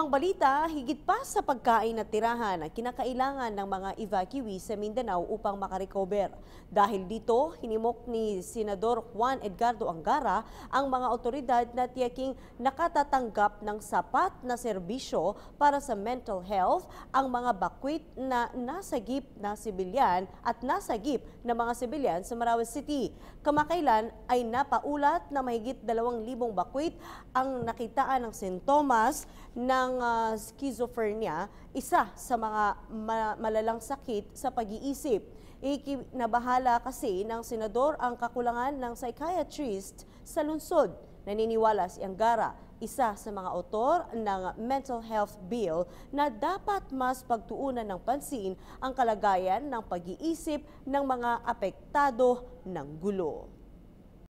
ibang balita, higit pa sa pagkain at tirahan ang kinakailangan ng mga evacuees sa Mindanao upang makarecover. Dahil dito, hinimok ni Senador Juan Edgardo Angara ang mga otoridad na tiyaking nakatatanggap ng sapat na serbisyo para sa mental health ang mga bakwit na nasagip na sibilyan at nasagip na mga sibilyan sa Marawi City. Kamakailan ay napaulat na mahigit 2,000 bakwit ang nakitaan ng sintomas ng uh, schizophrenia, isa sa mga ma- malalang sakit sa pag-iisip. Ikinabahala kasi ng senador ang kakulangan ng psychiatrist sa lungsod. Naniniwala si Angara, isa sa mga otor ng mental health bill na dapat mas pagtuunan ng pansin ang kalagayan ng pag-iisip ng mga apektado ng gulo.